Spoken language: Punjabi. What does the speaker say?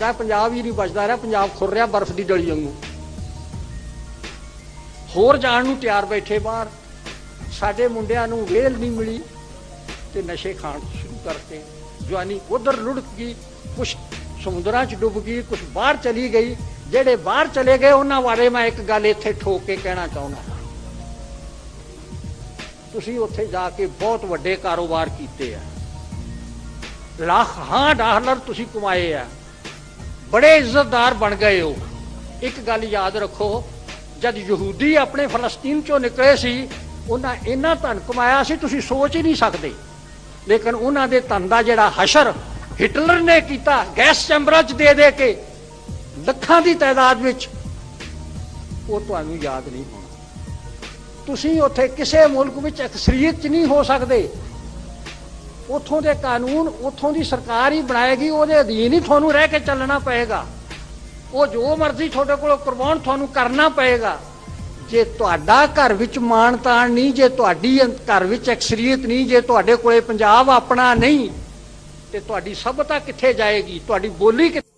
ਤਾਂ ਪੰਜਾਬ ਹੀ ਨਹੀਂ ਬਚਦਾ ਰਿਹਾ, ਪੰਜਾਬ ਖੁਰ ਰਿਹਾ ਬਰਫ਼ ਦੀ ਡਲੀ ਵਾਂਗੂ। ਹੋਰ ਜਾਣ ਨੂੰ ਤਿਆਰ ਬੈਠੇ ਬਾਹਰ, ਸਾਡੇ ਮੁੰਡਿਆਂ ਨੂੰ ਵੇਲ ਨਹੀਂ ਮਿਲੀ ਤੇ ਨਸ਼ੇ ਖਾਣ ਸ਼ੁਰੂ ਕਰਤੇ। ਜਵਾਨੀ ਉਧਰ ਲੁੜਕ ਗਈ, ਕੁਛ ਸਮੁੰਦਰਾਂ 'ਚ ਡੁੱਬ ਗਈ, ਕੁਛ ਬਾਹਰ ਚਲੀ ਗਈ। ਜਿਹੜੇ ਬਾਹਰ ਚਲੇ ਗਏ, ਉਹਨਾਂ ਬਾਰੇ ਮੈਂ ਇੱਕ ਗੱਲ ਇੱਥੇ ਠੋਕ ਕੇ ਕਹਿਣਾ ਚਾਹੁੰਦਾ ਤੁਸੀਂ ਉੱਥੇ ਜਾ ਕੇ ਬਹੁਤ ਵੱਡੇ ਕਾਰੋਬਾਰ ਕੀਤੇ ਆ। ਲੱਖਾਂ ਡਾਲਰ ਤੁਸੀਂ ਕਮਾਏ ਆ। ਬੜੇ ਇੱਜ਼ਤਦਾਰ ਬਣ ਗਏ ਹੋ। ਇੱਕ ਗੱਲ ਯਾਦ ਰੱਖੋ, ਜਦ ਯਹੂਦੀ ਆਪਣੇ ਫਲਸਤੀਨ ਚੋਂ ਨਿਕਲੇ ਸੀ, ਉਹਨਾਂ ਇੰਨਾ ਧਨ ਕਮਾਇਆ ਸੀ, ਤੁਸੀਂ ਸੋਚ ਹੀ ਨਹੀਂ ਸਕਦੇ। ਲੇਕਿਨ ਉਹਨਾਂ ਦੇ ਧਨ ਦਾ ਜਿਹੜਾ ਹਸ਼ਰ ਹਿਟਲਰ ਨੇ ਕੀਤਾ, ਗੈਸ ਚੈਂਬਰਾਂ 'ਚ ਦੇ ਦੇ ਕੇ, ਲੱਖਾਂ ਦੀ ਤਾਦਾਦ ਵਿੱਚ, ਉਹ ਤੁਹਾਨੂੰ ਯਾਦ ਨਹੀਂ ਹੋਣਾ। ਤੁਸੀਂ ਉੱਥੇ ਕਿਸੇ ਮੁਲਕ ਵਿੱਚ ਅਕਸਰੀਅਤ 'ਚ ਨਹੀਂ ਹੋ ਸਕਦੇ। ਉੱਥੋਂ ਦੇ ਕਾਨੂੰਨ ਉੱਥੋਂ ਦੀ ਸਰਕਾਰ ਹੀ ਬਣਾਏਗੀ, ਉਹਦੇ ਅਧੀਨ ਹੀ ਤੁਹਾਨੂੰ ਰਹਿ ਕੇ ਚੱਲਣਾ ਪਏਗਾ। ਉਹ ਜੋ ਮਰਜ਼ੀ ਤੁਹਾਡੇ ਕੋਲੋਂ ਕਰਵਾਉਣ ਤੁਹਾਨੂੰ ਕਰਨਾ ਪਏਗਾ। ਜੇ ਤੁਹਾਡਾ ਘਰ ਵਿੱਚ ਮਾਣ ਤਾਣ ਨਹੀਂ, ਜੇ ਤੁਹਾਡੀ ਘਰ ਵਿੱਚ ਅਕਸਰੀਅਤ ਨਹੀਂ, ਜੇ ਤੁਹਾਡੇ ਕੋਲੇ ਪੰਜਾਬ ਆਪਣਾ ਨਹੀਂ, ਤੇ ਤੁਹਾਡੀ ਸਭਤਾ ਕਿੱਥੇ ਜਾਏਗੀ? ਤੁਹਾਡੀ ਬੋਲੀ ਕਿੱਥੇ